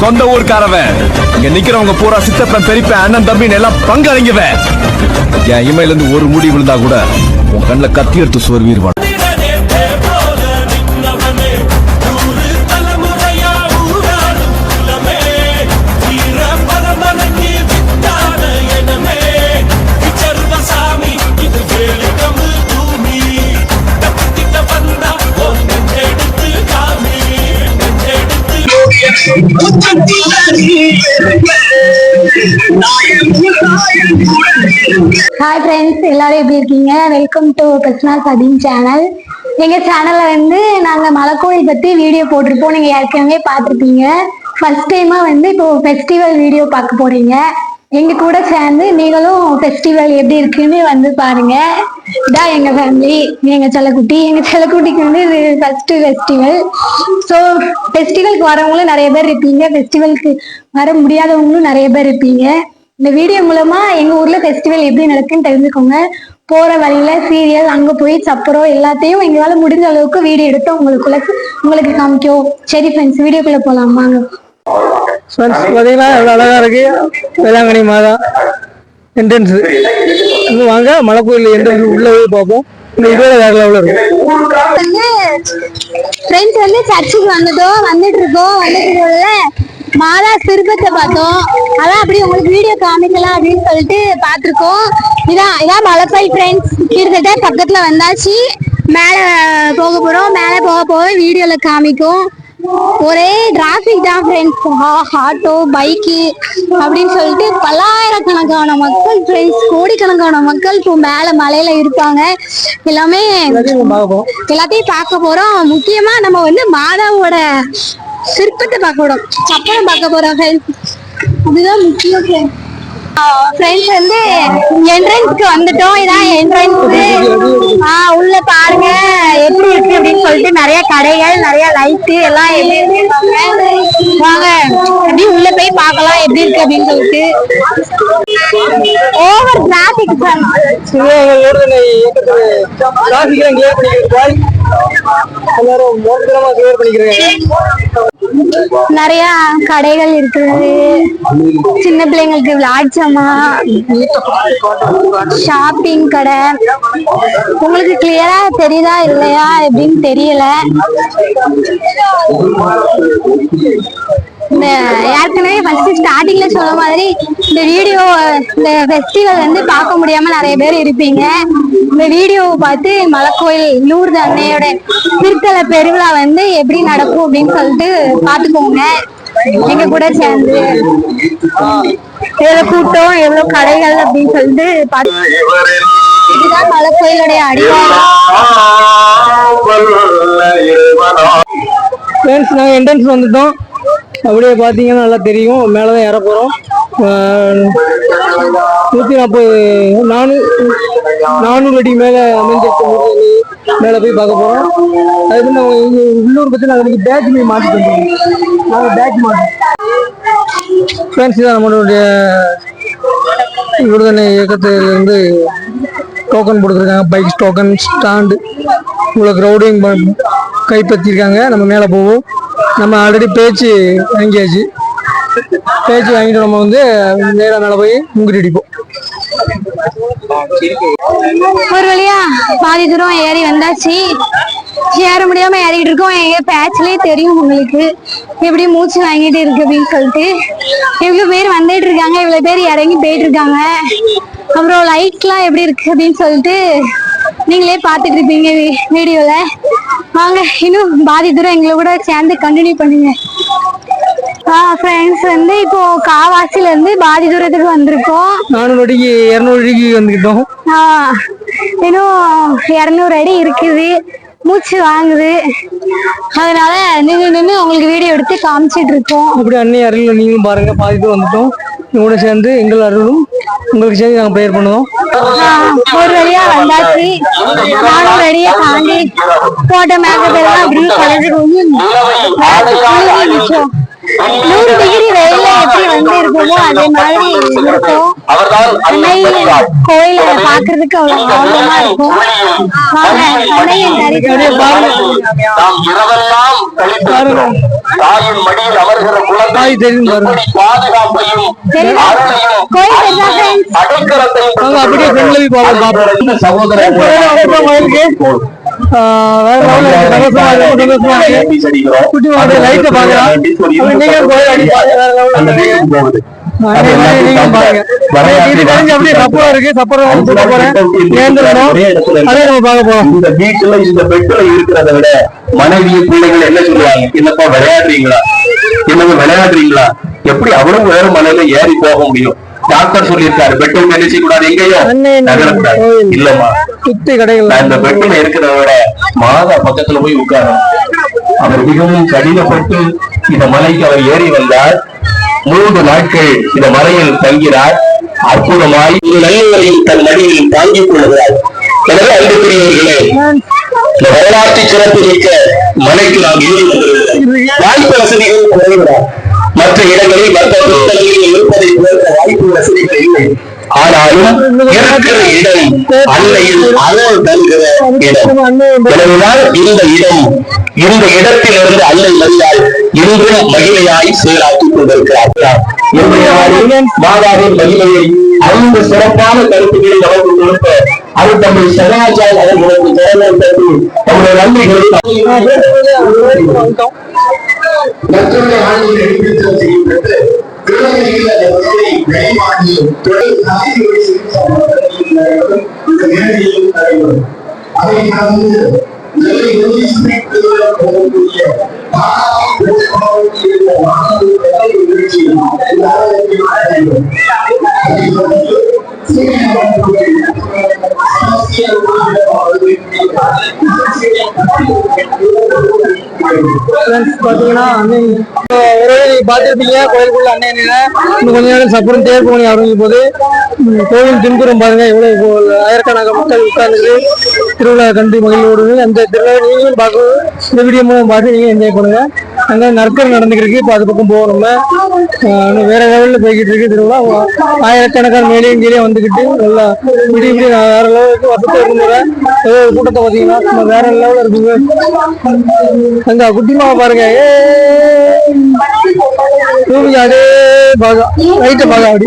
சொந்த ஊருக்காரவன். இங்க நிக்கிறவங்க பூரா சித்தப்பன் பெரியப்ப அண்ணன் தம்பின்னு எல்லாம் பங்காளிங்கவன் என் இமையில இருந்து ஒரு முடி விழுந்தா கூட உன் கண்ணில் கத்தி எடுத்து சோர்வீர்வான் ஹாய் ஃப்ரெண்ட்ஸ் எல்லாரும் எப்படி இருக்கீங்க? வெல்கம் டு கிருஷ்ணா சதீம் சேனல் எங்க சேனல்ல வந்து நாங்க மலைக்கோழி பத்தி வீடியோ போட்டிருப்போம். நீங்க ஏற்கனவே பார்த்திருப்பீங்க. ஃபர்ஸ்ட் டைமா வந்து இப்போ ஃபெஸ்டிவல் வீடியோ பார்க்க போறீங்க. எங்க கூட சேர்ந்து நீங்களும் ஃபெஸ்டிவல் எப்படி இருக்குன்னு வந்து பாருங்க. இதான் எங்க ஃபேமிலி எங்க செல்லக்குட்டி. எங்க செல்லக்குட்டிக்கு வந்து இது ஃபர்ஸ்ட் ஃபெஸ்டிவல் ஸோ ஃபெஸ்டிவலுக்கு வரவங்களும் நிறைய பேர் இருப்பீங்க. ஃபெஸ்டிவலுக்கு வர முடியாதவங்களும் நிறைய பேர் இருப்பீங்க. இந்த வீடியோ மூலமா எங்க ஊர்ல ஃபெஸ்டிவல் எப்படி நடக்குன்னு தெரிஞ்சுக்கோங்க. போற வழியில சீரியல் அங்க போய் சப்பரம் எல்லாத்தையும் எங்களால முடிஞ்ச அளவுக்கு வீடியோ எடுத்து உங்களுக்குள்ள உங்களுக்கு காமிக்கும். சரி ஃப்ரெண்ட்ஸ் வீடியோக்குள்ள போலாம். வாங்க. ஃப்ரெண்ட்ஸ் பார்த்தீங்கன்னா எவ்வளோ அழகா இருக்கு. வேளாங்கண்ணி மாதா என்ட்ரன்ஸ் வந்து வாங்க. மலை கோயில் என்ட்ரன்ஸ் உள்ள போய் பார்ப்போம். இந்த இதோட வேற லெவலில் இருக்கும் வந்து ஃப்ரெண்ட்ஸ் வந்து சர்ச்சுக்கு வந்துட்டோம் வந்துட்டு இருக்கோம். வந்துட்டு மாதா சிற்பத்தை பார்த்தோம். அதான் அப்படி உங்களுக்கு வீடியோ காமிக்கலாம் அப்படின்னு சொல்லிட்டு பார்த்துருக்கோம். இதான் இதான் மலைப்பாய் ஃப்ரெண்ட்ஸ் கிட்டத்தட்ட பக்கத்தில் வந்தாச்சு. மேலே போக போகிறோம் மேலே போக போக வீடியோவில் காமிக்கும். ஒரே டிராஃபிக் தான் ஃப்ரெண்ட்ஸ் ஆட்டோ பைக்கு அப்படின்னு சொல்லிட்டு பல்லாயிரக்கணக்கான மக்கள் ஃப்ரெண்ட்ஸ் கோடிக்கணக்கான மக்கள் இப்போ மேலே மலையில இருப்பாங்க. எல்லாமே எல்லாத்தையும் பார்க்க போகிறோம் போறோம். முக்கியமா நம்ம வந்து மாதாவோட சிற்பத்தை பார்க்க போறோம். சப்பரம் பார்க்க போறோம் ஃப்ரெண்ட்ஸ் அதுதான் முக்கியம் ஃப்ரெண்ட்ஸ் வந்து என்ட்ரன்ஸ்க்கு வந்துட்டோம். இதான் என்ட்ரன்ஸ் ஆ உள்ள பாருங்க எப்படி இருக்கு அப்படின்னு சொல்லிட்டு நிறைய கடைகள் நிறைய லைட்டு எல்லாம் எப்படி இருக்கு வாங்க எப்படி உள்ள போய் பார்க்கலாம் எப்படி இருக்கு அப்படின்னு சொல்லிட்டு. ஓவர் டிராபிக் சிவகங்கை எல்லாரும் கிளியர் பண்ணிக்கிறாங்க. நிறைய கடைகள் இருக்குது. சின்ன பிள்ளைங்களுக்கு விளையாட்டு ஷாப்பிங் கடை. உங்களுக்கு கிளியரா தெரியுதா இல்லையா? எப்படின்னு தெரியல. இந்த ஏற்கனவே ஃபர்ஸ்ட் ஸ்டார்டிங்ல சொன்ன மாதிரி இந்த வீடியோ இந்த ஃபெஸ்டிவல் வந்து பார்க்க முடியாம நிறைய பேர் இருப்பீங்க இந்த வீடியோவை பார்த்து மலைக்கோயில் லூர்து அன்னையோட திருத்தல பெருவிழா வந்து எப்படி நடக்கும் அப்படின்னு சொல்லிட்டு பார்த்துக்கோங்க எங்க கூட சேர்ந்து எவ்வளவு கூட்டம் எவ்வளவு கடைகள் அப்படின்னு சொல்லிட்டு பார்த்து இதுதான் மலைக்கோயிலுடைய அடிவாரம் ஃப்ரெண்ட்ஸ் நாங்கள் என்ட்ரன்ஸ் வந்துட்டோம் அப்படியே பார்த்தீங்கன்னா நல்லா தெரியும். மேலே தான் ஏற போகிறோம் நூற்றி நாற்பது நானூ நானூறு அடி மேலே அமைஞ்சிருக்க மேலே போய் பார்க்க போகிறோம் அது நம்ம இங்க உள்ளூர் பற்றி நாங்கள் நீங்கள் பேக் போய் மாட்டிட்டு வந்தோம் நாங்கள் பேக் மாட்டோம் ஃப்ரெண்ட்ஸ் தான் நம்மளுடைய விடுதலை இயக்கத்திலிருந்து டோக்கன் கொடுத்துருக்காங்க பைக்ஸ் டோக்கன் ஸ்டாண்டு இவ்வளோ க்ரௌடிங் கைப்பற்றிருக்காங்க. நம்ம மேலே போவோம். நம்ம ஆல்ரெடி பேச்சு வாங்கியாச்சு. பேச்சு வாங்கிட்டு நம்ம வந்து நேராக மேலே போய் முங்கிட்டு அடிப்போம் ஒரு வழியா பாதி தூரம் ஏறி வந்தாச்சு. ஏற முடியாம ஏறிட்டு இருக்கோம். எங்க பேட்ச்லயே தெரியும் உங்களுக்கு. எப்படி மூச்சு வாங்கிட்டு இருக்கு அப்படின்னு சொல்லிட்டு. இவ்வளவு பேர் வந்துட்டு இருக்காங்க. இவ்வளவு பேர் இறங்கி போயிட்டு இருக்காங்க. அப்புறம் லைட்லாம் எப்படி இருக்கு அப்படின்னு சொல்லிட்டு நீங்களே பார்த்துட்டு இருப்பீங்க வீ- வீடியோல. வாங்க இன்னும் பாதி தூரம் எங்களை கூட சேர்ந்து கண்டினியூ பண்ணுங்க. ஃப்ரெண்ட்ஸ் வந்து இப்போ காவாசில இருந்து பாதி தூரத்துக்கு வந்திருக்கோம். நானூறு அடிக்கு இரநூறு அடிக்கு வந்துக்கிட்டோம். இன்னும் இரநூறு அடி இருக்குது. மூச்சு வாங்குது. அதனால நின்று நின்று உங்களுக்கு வீடியோ எடுத்து காமிச்சிட்டு இருக்கோம். அப்படி அன்னை அருள் நீங்களும் பாருங்க பாதி பேர் வந்துட்டோம். உங்களோட சேர்ந்து எங்கள் அருளும் உங்களுக்கு சேர்ந்து நாங்கள் ப்ரேயர் பண்ணுவோம் ஒரு வழியா வந்தாச்சு நானூறு அடியை தாண்டி போட்ட மேக்கப் எல்லாம் அப்படி குறைஞ்சு கொஞ்சம் நிச்சயம் நூறு டிகிரி வெயில்ல எப்படி வந்து இருப்போமோ அதே மாதிரி இருக்கும். கோயில பாக்குறதுக்கு அவ்வளவு ஆர்வமா இருக்கும். வாங்க அன்னையின் தரிசனம். அப்படியே சகோதரன் குட்டி மாடு light அ பார்க்கலாம். அப்ப நீங்க கோயில் அடி பாருங்க, வேற level ல இருக்கு. அதே மாதிரி நீங்க பாருங்க. இது தெரிஞ்சு அப்படியே சப்பரம் இருக்கு. சப்பரம் வந்து கூட்ட போறேன் ஏந்திரணும் அதே நம்ம பார்க்க போறோம். இந்த வீட்டுல இந்த பெட்ல இருக்கிறத விட மனைவி பிள்ளைகள் என்ன சொல்லுவாங்க? என்னப்பா விளையாடுறீங்களா? என்னங்க விளையாடுறீங்களா? எப்படி அவ்வளவு வேற மலையில ஏறி போக முடியும்? டாக்டர் சொல்லியிருக்காரு. பெட்ரோல் என்ன செய்யக்கூடாது எங்கேயும் நகரக்கூடாது. இல்லம்மா. சுத்தி கடைகள் நான் இந்த இருக்கிறத விட மாதா பக்கத்துல போய் உட்காரணும். அவர் மிகவும் கடினப்பட்டு இந்த மலைக்கு அவர் ஏறி வந்தார். மூன்று நாட்கள் இந்த மலையில் தங்கிறார் அற்புதமாய் நல்லவரையும் தன் மடியில் தாங்கிக் கொள்கிறார். எனவே அன்புக்குரியவர்களே இந்த வரலாற்று சிறப்பு மிக்க மலைக்கு நாம் வந்திருக்கிறோம். வாய்ப்பு வசதிகள் குறைவுதான் மற்ற இடங்களில் மற்ற புத்தகங்களில் இருப்பதை போன்ற வாய்ப்பு வசதிகள் இல்லை. ஆனாலும் இருக்கிற இடம் அன்னையில் அருள் தருகிற இடம். எனவேதான் இந்த இடம் இந்த இடத்திலிருந்து அல்லை வந்தால் இன்றும் மகிமையாய் செயலாக்கிக் கொண்டிருக்கிறார் மாதாவின் மகிமையை ஐந்து சிறப்பான கருத்துக்களை நமக்கு கொடுத்த அது தம்மை சதாச்சார அவர்களுக்கு ஜெயலலிதா தந்து தம்முடைய நன்றிகளை மற்றொரு ஆண்டில் எடுத்து செய்யப்பட்டு திருநங்கையில் அந்த மக்களை வெளிமாற்றி தொடர் தலைமுறை நேரடியில் நடைபெறும் அதை பாத்தீங்கன்னா அன்னை ஒரே நீங்க கோயிலுக்குள்ள அன்னை அண்ணன் இன்னும் கொஞ்ச நேரம் சப்புறம் தேர் போனி ஆரம்பிக்கும் போது கோவில் பின்புறம் பாருங்க எவ்வளவு இப்போ ஆயிரக்கணக்கான மக்கள் உட்கார்ந்து திருவிழா கண்டு மகிழ்வோடு அந்த திருவிழா நீங்களும் பார்க்க இந்த வீடியோ மூலம் பார்த்து நீங்க என்ஜாய் பண்ணுங்க அங்கே நற்கர் நடந்துக்கிட்டு இருக்கு இப்போ அது பக்கம் போவோம் நம்ம இன்னும் வேற லெவலில் போய்கிட்டு இருக்கு திருவிழா. ஆயிரக்கணக்கான மேலேயும் கீழே வந்துக்கிட்டு நல்லா விடிய விடிய வேற லெவலுக்கு வசதி இருக்கும் ஏதோ ஒரு கூட்டத்தை பார்த்தீங்கன்னா நம்ம வேற லெவலில் இருக்குங்க. அந்த குட்டிமாவை பாருங்க. ஏ தூவி பாகா. ரைட்டு பாகா அப்படி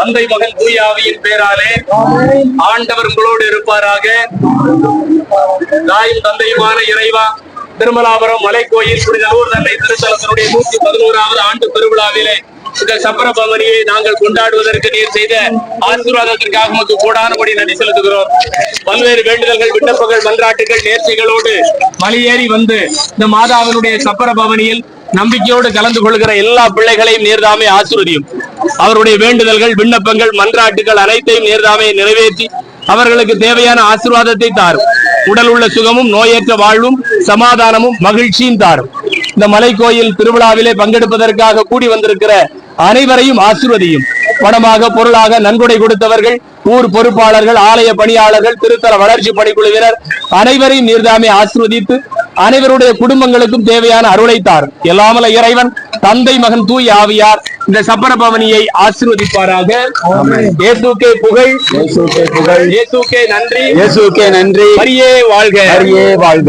தந்தை மகன் தூயாவியின் பேராலே ஆண்டவர் உங்களோடு இருப்பாராக. தாயும் தந்தையுமான இறைவா திருமலாபுரம் மலைக்கோயில் புனித நூறு தந்தை திருத்தலத்தினுடைய நூத்தி பதினோராவது ஆண்டு பெருவிழாவிலே இந்த சப்பரபவனியை நாங்கள் கொண்டாடுவதற்கு நீர் செய்த ஆசீர்வாதத்திற்காக உமக்கு கோடானபடி நன்றி செலுத்துகிறோம். பல்வேறு வேண்டுதல்கள் விண்ணப்பங்கள் மன்றாட்டுகள் நேர்ச்சிகளோடு மலையேறி வந்து இந்த மாதாவினுடைய சப்பர பவனியில் நம்பிக்கையோடு கலந்து கொள்கிற எல்லா பிள்ளைகளையும் நேர்தாமே ஆசீர்வதியும். அவருடைய வேண்டுதல்கள் விண்ணப்பங்கள் மன்றாட்டுகள் அனைத்தையும் நேர்தாமே நிறைவேற்றி அவர்களுக்கு தேவையான ஆசிர்வாதத்தை தாரும். உடல் உள்ள சுகமும் நோயற்ற வாழ்வும் சமாதானமும் மகிழ்ச்சியும் தாரும். இந்த மலைக்கோயில் திருவிழாவிலே பங்கெடுப்பதற்காக கூடி வந்திருக்கிற அனைவரையும் ஆசிர்வதியும். பணமாக பொருளாக நன்கொடை கொடுத்தவர்கள் ஊர் பொறுப்பாளர்கள் ஆலய பணியாளர்கள் திருத்தல வளர்ச்சி பணிக்குழுவினர் அனைவரையும் நீர்தாமே ஆசிர்வதித்து அனைவருடைய குடும்பங்களுக்கும் தேவையான அருளை தாரும் எல்லாமல இறைவன் தந்தை மகன் தூய் ஆவியார் இந்த சப்பர பவனியை ஆசீர்வதிப்பாராக இயேசுக்கே புகழ். புகழ். இயேசுக்கே நன்றி. இயேசுக்கே நன்றி. மரியே வாழ்க. ஹரியே வாழ்க.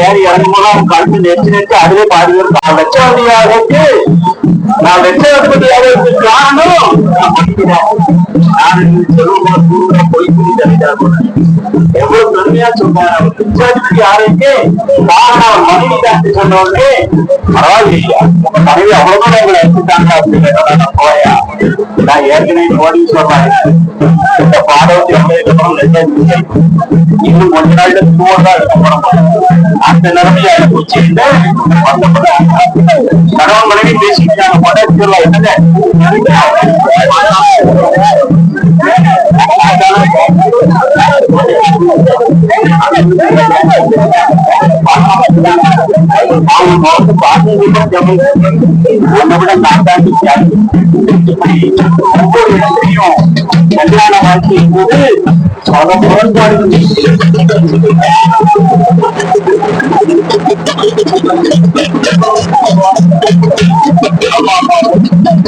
ஏறி இறங்கும்போது கழுத்து நெச்சு நெச்சு அதுவே பாதி பேர் நான் லட்சவதியாருக்கு நான் லட்சவதியாருக்கு காரணம் நான் படிக்கிறேன் சொல்லும்போது தூரம் போய் எவ்வளவு பெருமையா சொல்றாரு அவர். லட்சாதிபதி யாருக்கு காரணம் மனைவி தான் சொன்ன உடனே பரவாயில்லையா. உங்க மனைவி அவ்வளவுதான் உங்களை எடுத்துட்டாங்க அப்படின்னு போயா? நான் ஏற்கனவே ஓடி சொல்றேன் இந்த பாடவத்தி இன்னும் கொஞ்ச நாள்ல தூவதா இருக்க அந்த நிலைமையை போச்சு கணவன் மனைவி பேசிக்கிட்டாங்க மொடல் என்னங்க அவங்க பார்த்து ஒவ்வொரு இடத்துலையும் கல்யாண வாழ்க்கையின் போது பல முரண்பாடுகள் பழகுவதற்கு